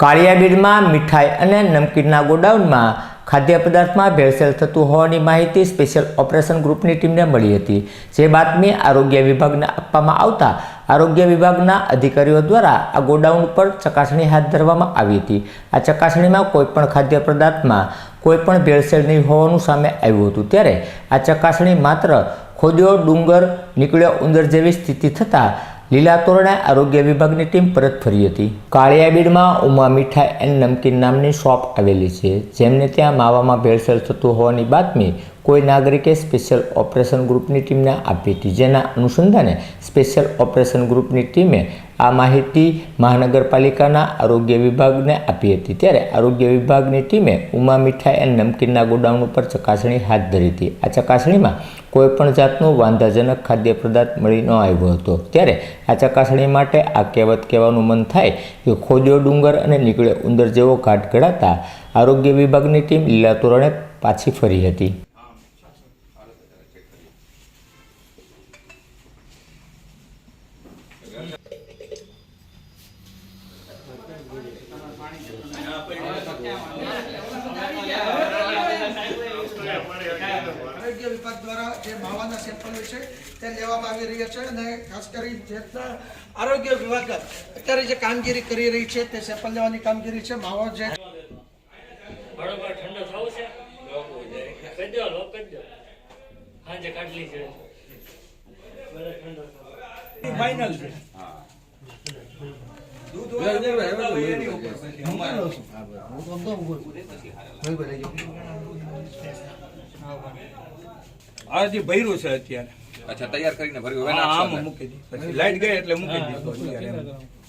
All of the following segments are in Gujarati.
કાળિયાબીડમાં મીઠાઈ અને નમકીનના ગોડાઉનમાં ખાદ્ય પદાર્થમાં ભેળસેળ થતું હોવાની માહિતી સ્પેશિયલ ઓપરેશન ગ્રુપની ટીમને મળી હતી. જે બાતમી આરોગ્ય વિભાગને આપવામાં આવતા આરોગ્ય વિભાગના અધિકારીઓ દ્વારા આ ગોડાઉન ઉપર ચકાસણી હાથ ધરવામાં આવી હતી. આ ચકાસણીમાં કોઈપણ ખાદ્ય પદાર્થમાં કોઈપણ ભેળસેળ નહીં હોવાનું સામે આવ્યું હતું. ત્યારે આ ચકાસણી માત્ર ખોદ્યો, ડુંગર નીકળ્યો ઉંદર જેવી સ્થિતિ થતાં લીલા તોરણે આરોગ્ય વિભાગની ટીમ પરત ફરી હતી. કાળિયાબીડમાં ઉમા મીઠાઈ એન્ડ નમકીન નામની શોપ આવેલી છે, જેમને ત્યાં માવામાં ભેળસેળ થતું હોવાની બાતમી કોઈ નાગરિકે સ્પેશિયલ ઓપરેશન ગ્રુપની ટીમને આપી હતી. જેના અનુસંધાને સ્પેશિયલ ઓપરેશન ગ્રુપની ટીમે આ માહિતી મહાનગરપાલિકાના આરોગ્ય વિભાગને આપી હતી. ત્યારે આરોગ્ય વિભાગની ટીમે ઉમા મીઠાઈ એન્ડ નમકીનના ગોડાઉન ઉપર ચકાસણી હાથ ધરી હતી. આ ચકાસણીમાં કોઈપણ જાતનું વાંધાજનક ખાદ્ય પદાર્થ મળી ન આવ્યો હતો. ત્યારે આ ચકાસણી માટે આ કહેવત કહેવાનું મન થાય કે ખોજો ડુંગર અને નીકળ્યો ઉંદર જેવો ઘાટ ઘડાતા આરોગ્ય વિભાગની ટીમ લીલા તોરણે પાછી ફરી હતી. આરોગ્ય વિભાગ દ્વારા જે માવાના સેમ્પલ છે તે લેવામાં આવી રહ્યા છે અને ખાસ કરી જેટલા આરોગ્ય વિભાગ અત્યારે જે કામગીરી કરી રહી છે તે સેમ્પલ લેવાની કામગીરી છે. માવા જે ઠંડો થવું છે. ફાઇનલ છે. જે ભર્યું છે અત્યારે. અચ્છા તૈયાર કરીને ભર્યું. હવે આ નાખશો આમાં અંદર. મૂકી દી પછી લાઈટ ગઈ એટલે મૂકી દીધું. અત્યારે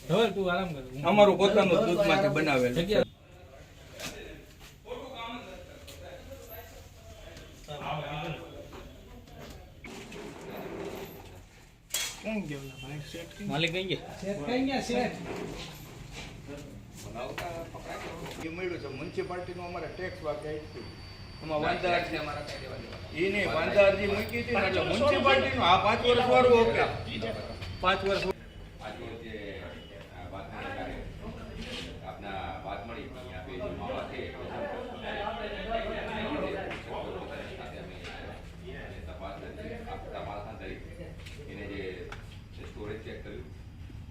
હવે તું આરામ કર. અમારું પોતાનું દૂધમાંથી બનાવેલું છે. માલિક કઈ ગયા એ મળ્યું છે મ્યુનિસિપાલિટીનું અમારે ટેક્સ વાગે. એમાં વાંધા છે અમારા કઈ દેવા દેવા. એ નહીં વાંધા અરજી મૂકી હતી ને એટલે મ્યુનિસિપાલિટીનું આ પાંચ વર્ષ વાળું ઓકે પાંચ વર્ષ આજરોજ જે આ વાત મળી ત્યારે આપના વાત મળી કે અહીંયા બે જે માવા છે એ સાથે અમે એને તપાસ કરી આ તપાસના તરીકે એને જે સ્ટોરેજ ચેક કર્યું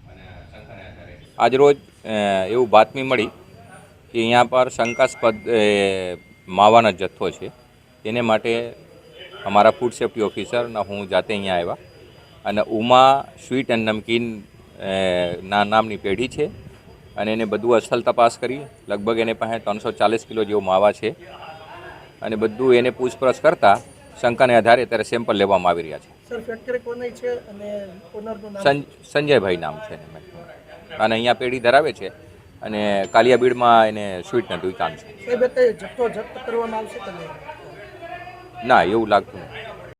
અને શંકાને આધારે આજરોજ એવું બાતમી મળી કે અહીંયા પર શંકાસ્પદ માવાનો જથ્થો છે. તેને માટે અમારા ફૂડ સેફ્ટી ઓફિસર હું જાતે અહીંયા આવ્યા. અને ઉમા સ્વીટ એન્ડ નમકીન ના નામની પેઢી છે. અને એને બધું અસલ તપાસ કરી. લગભગ એને પાસે ત્રણસો ચાલીસ કિલો જેવો માવા છે. અને બધું એને પૂછપરછ કરતાં શંકાને આધારે અત્યારે સેમ્પલ લેવામાં આવી રહ્યા છે. સંજયભાઈ નામ છે એને. અને અહીંયા પેઢી ધરાવે છે. અને કાલિયાબીડમાં એને સ્વીટના દુકાન છે. ના એવું લાગતું નથી.